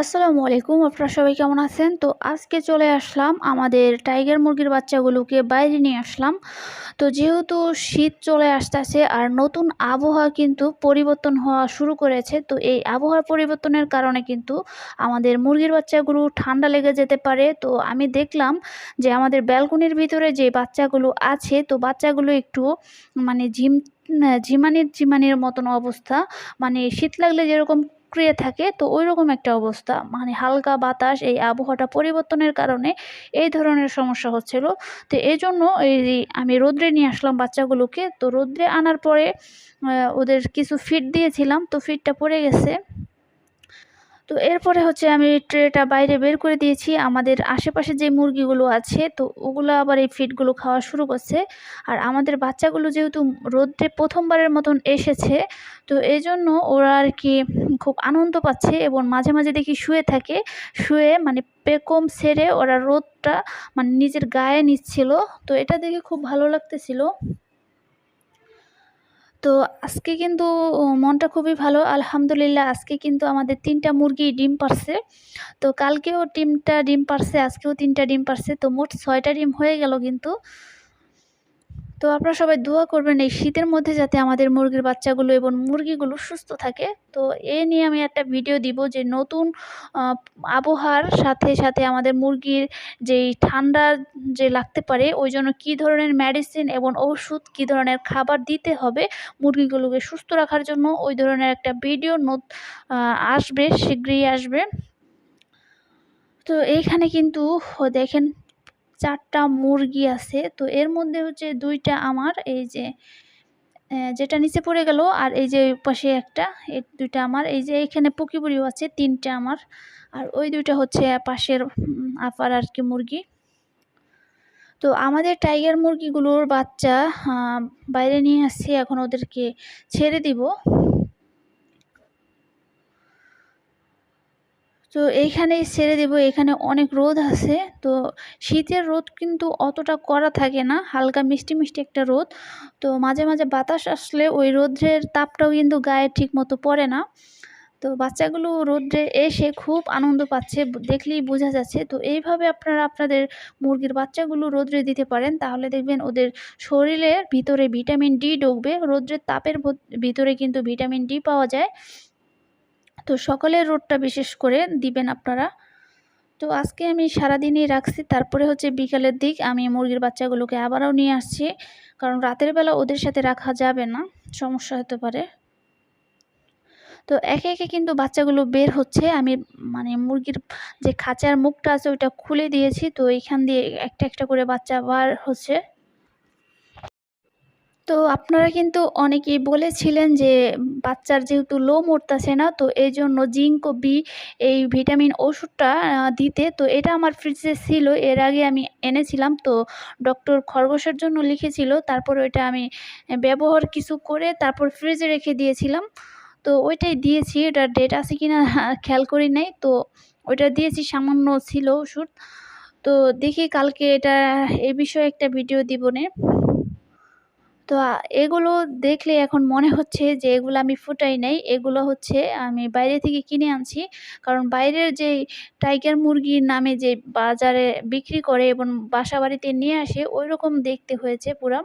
আসসালামু আলাইকুম, আপনারা সবাই কেমন আছেন? তো আজকে চলে আসলাম আমাদের টাইগার মুরগির বাচ্চাগুলোকে বাইরে নিয়ে আসলাম। তো যেহেতু শীত চলে আসতেছে আর নতুন আবহাওয়া কিন্তু পরিবর্তন হওয়া শুরু করেছে, তো এই আবহাওয়ার পরিবর্তনের কারণে কিন্তু আমাদের মুরগির বাচ্চাগুলো ঠান্ডা লেগে যেতে পারে। তো আমি দেখলাম যে আমাদের ব্যালকনির ভিতরে যে বাচ্চাগুলো আছে, তো বাচ্চাগুলো একটু মানে ঝিম ঝিমানির ঝিমানির মতন অবস্থা। মানে শীত লাগলে যেরকম কুঁকড়িয়ে থাকে, তো ওই রকম একটা অবস্থা। মানে হালকা বাতাস, এই আবহাওয়াটা পরিবর্তনের কারণে এই ধরনের সমস্যা হচ্ছিল। তো এই জন্য এই আমি রোদ্রে নিয়ে আসলাম বাচ্চাগুলোকে, তো রোদ্রে আনার পরে ওদের কিছু ফিট দিয়েছিলাম, তো ফিটটা পড়ে গেছে। তো এরপরে হচ্ছে আমি ট্রেটা বাইরে বের করে দিয়েছি। আমাদের আশেপাশে যে মুরগিগুলো আছে, তো ওগুলো আবার এই ফিডগুলো খাওয়া শুরু করছে। আর আমাদের বাচ্চাগুলো যেহেতু রোদ্রে প্রথমবারের মতন এসেছে, তো এই জন্য ওরা আর কি খুব আনন্দ পাচ্ছে এবং মাঝে মাঝে দেখি শুয়ে থাকে। শুয়ে মানে পেকম সেরে ওরা রোদটা মানে নিজের গায়ে নিচ্ছিল। তো এটা দেখে খুব ভালো লাগতেছিল। তো আজকে কিন্তু মনটা খুবই ভালো। আলহামদুলিল্লাহ, আজকে কিন্তু আমাদের তিনটা মুরগি ডিম পারছে। তো কালকেও ডিমটা ডিম পারছে, আজকেও তিনটা ডিম পারছে। তো মোট ছয়টা ডিম হয়ে গেল কিন্তু। তো আপনারা সবাই দোয়া করবেন এই শীতের মধ্যে যাতে আমাদের মুরগির বাচ্চাগুলো এবং মুরগিগুলো সুস্থ থাকে। তো এ নিয়ে আমি একটা ভিডিও দিব যে নতুন আবহাওয়ার সাথে সাথে আমাদের মুরগির যেই ঠান্ডা যে লাগতে পারে, ওই জন্য কী ধরনের মেডিসিন এবং ওষুধ, কী ধরনের খাবার দিতে হবে মুরগিগুলোকে সুস্থ রাখার জন্য, ওই ধরনের একটা ভিডিও আসবে, শীঘ্রই আসবে। তো এইখানে কিন্তু দেখেন চারটা মুরগি আছে। তো এর মধ্যে হচ্ছে দুইটা আমার, এই যে যেটা নিচে পড়ে গেল আর এই যে পাশে একটা এই দুইটা আমার, এই যে এখানে পুকিপুরিও আছে, তিনটা আমার। আর ওই দুইটা হচ্ছে পাশের আপার আর কি মুরগি। তো আমাদের টাইগার মুরগিগুলোর বাচ্চা বাইরে নিয়ে আসছি, এখন ওদেরকে ছেড়ে দিব। তো এইখানেই ছেড়ে দেবো, এখানে অনেক রোদ আছে। তো শীতের রোদ কিন্তু অতটা করা থাকে না, হালকা মিষ্টি মিষ্টি একটা রোদ। তো মাঝে মাঝে বাতাস আসলে ওই রোদ্রের তাপটাও কিন্তু গায়ে ঠিক মতো পড়ে না। তো বাচ্চাগুলো রোদ্রে এসে খুব আনন্দ পাচ্ছে দেখলেই বোঝা যাচ্ছে। তো এইভাবে আপনারা আপনাদের মুরগির বাচ্চাগুলো রোদ্রে দিতে পারেন, তাহলে দেখবেন ওদের শরীরের ভিতরে ভিটামিন ডি ঢুকবে। রোদ্রের তাপের ভিতরে কিন্তু ভিটামিন ডি পাওয়া যায়। তো সকালের রোদটা বিশেষ করে দিবেন আপনারা। তো আজকে আমি সারাদিনই রাখছি, তারপরে হচ্ছে বিকালের দিক আমি মুরগির বাচ্চাগুলোকে আবারও নিয়ে আসছি, কারণ রাতের বেলা ওদের সাথে রাখা যাবে না, সমস্যা হতে পারে। তো একে একে কিন্তু বাচ্চাগুলো বের হচ্ছে, আমি মানে মুরগির যে খাঁচার মুখটা আছে ওইটা খুলে দিয়েছি, তো এইখান দিয়ে একটা একটা করে বাচ্চা বার হচ্ছে। তো আপনারা কিন্তু অনেকেই বলেছিলেন যে বাচ্চার যেহেতু লো মরতেছে না, তো এই জন্য জিঙ্ক বি এই ভিটামিন ওষুধটা দিতে। তো এটা আমার ফ্রিজে ছিল, এর আগে আমি এনেছিলাম। তো ডক্টর খরগোশের জন্য লিখেছিল, তারপর ওইটা আমি ব্যবহার কিছু করে তারপর ফ্রিজে রেখে দিয়েছিলাম। তো ওইটাই দিয়েছি ওটার ডেট আছে কি না খেয়াল করি নাই। তো ওইটা দিয়েছি, সামান্য ছিল ওষুধ। তো দেখি কালকে এটা, এ বিষয়ে একটা ভিডিও দিব দিবনে তো এগুলো দেখলে এখন মনে হচ্ছে যে এগুলো আমি ফুটাই নাই। এগুলো হচ্ছে আমি বাইরে থেকে কিনে আনছি। কারণ বাইরের যে টাইগার মুরগির নামে যে বাজারে বিক্রি করে এবং বাসা বাড়িতে নিয়ে আসে ওই রকম দেখতে হয়েছে পুরা।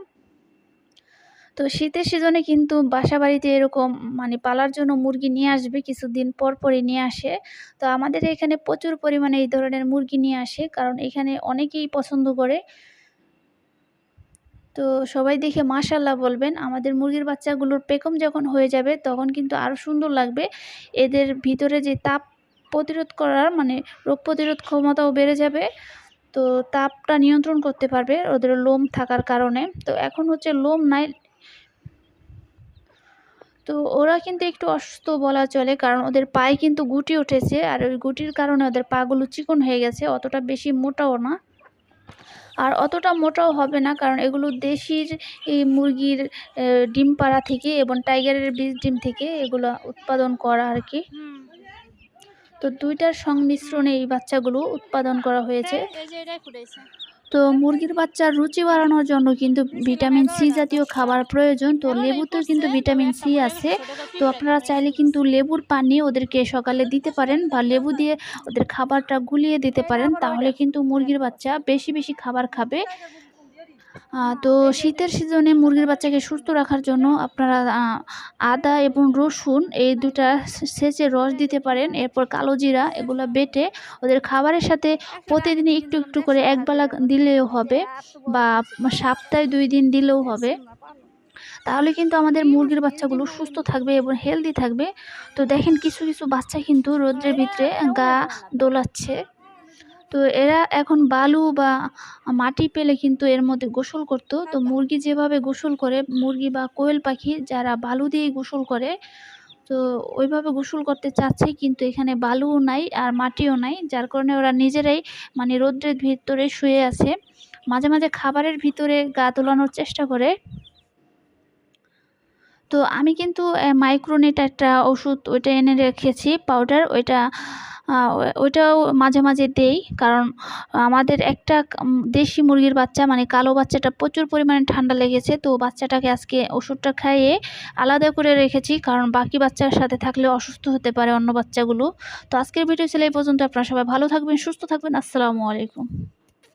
তো শীতের সিজনে কিন্তু বাসা বাড়িতে এরকম মানে পালার জন্য মুরগি নিয়ে আসবে, কিছুদিন পর পরই নিয়ে আসে। তো আমাদের এখানে প্রচুর পরিমাণে এই ধরনের মুরগি নিয়ে আসে, কারণ এখানে অনেকেই পছন্দ করে। তো সবাই দেখে মাশাল্লাহ বলবেন। আমাদের মুরগির বাচ্চাগুলোর পেকম যখন হয়ে যাবে, তখন কিন্তু আরও সুন্দর লাগবে। এদের ভিতরে যে তাপ প্রতিরোধ করার মানে রোগ প্রতিরোধ ক্ষমতাও বেড়ে যাবে। তো তাপটা নিয়ন্ত্রণ করতে পারবে ওদের লোম থাকার কারণে। তো এখন হচ্ছে লোম নাই। তো ওরা কিন্তু একটু অসুস্থ বলা চলে, কারণ ওদের পায়ে কিন্তু গুটি উঠেছে। আর ওই গুটির কারণে ওদের পাগুলো চিকন হয়ে গেছে, অতটা বেশি মোটাও না। আর অতটা মোটাও হবে না কারণ এগুলো দেশির এই মুরগির ডিম পাড়া থেকে এবং টাইগারের বীজ ডিম থেকে এগুলো উৎপাদন করা আর কি। তো দুইটার সংমিশ্রণে এই বাচ্চাগুলো উৎপাদন করা হয়েছে। তো মুরগির বাচ্চার রুচি বাড়ানোর জন্য কিন্তু ভিটামিন সি জাতীয় খাবার প্রয়োজন। তো লেবুতেও কিন্তু ভিটামিন সি আছে। তো আপনারা চাইলে কিন্তু লেবুর পানি ওদেরকে সকালে দিতে পারেন বা লেবু দিয়ে ওদের খাবারটা গুলিয়ে দিতে পারেন। তাহলে কিন্তু মুরগির বাচ্চা বেশি বেশি খাবার খাবে। তো শীতের সিজনে মুরগির বাচ্চাকে সুস্থ রাখার জন্য আপনারা আদা এবং রসুন এই দুটা সেচে রস দিতে পারেন। এরপর কালো জিরা এগুলো বেটে ওদের খাবারের সাথে প্রতিদিন একটু একটু করে একবেলা দিলেও হবে বা সপ্তাহে দুই দিন দিলেও হবে। তাহলে কিন্তু আমাদের মুরগির বাচ্চাগুলো সুস্থ থাকবে এবং হেলদি থাকবে। তো দেখেন কিছু কিছু বাচ্চা কিন্তু রোদ্রের ভিতরে গা দোলাচ্ছে। তো এরা এখন বালু বা মাটি পেলে কিন্তু এর মধ্যে গোসল করতো। তো মুরগি যেভাবে গোসল করে মুরগি বা কোয়েল পাখি যারা বালু দিয়ে গোসল করে তো ওইভাবে গোসল করতে চাচ্ছে কিন্তু এখানে বালুও নাই আর মাটিও নাই যার কারণে ওরা নিজেরাই মানে রোদ্রের ভিতরে শুয়ে আছে। মাঝে মাঝে খাবারের ভিতরে গা তোলানোর চেষ্টা করে। তো আমি কিন্তু মাইক্রোনেট একটা ওষুধ ওইটা এনে রেখেছি পাউডার ওইটা ওইটাও মাঝে মাঝে দেই। কারণ আমাদের একটা দেশি মুরগির বাচ্চা মানে কালো বাচ্চাটা প্রচুর পরিমাণে ঠান্ডা লেগেছে, তো বাচ্চাটাকে আজকে ওষুধটা খাইয়ে আলাদা করে রেখেছি। কারণ বাকি বাচ্চার সাথে থাকলে অসুস্থ হতে পারে অন্য বাচ্চাগুলো। তো আজকের ভিডিও ছিল এই পর্যন্ত, আপনারা সবাই ভালো থাকবেন, সুস্থ থাকবেন, আসসালামু আলাইকুম।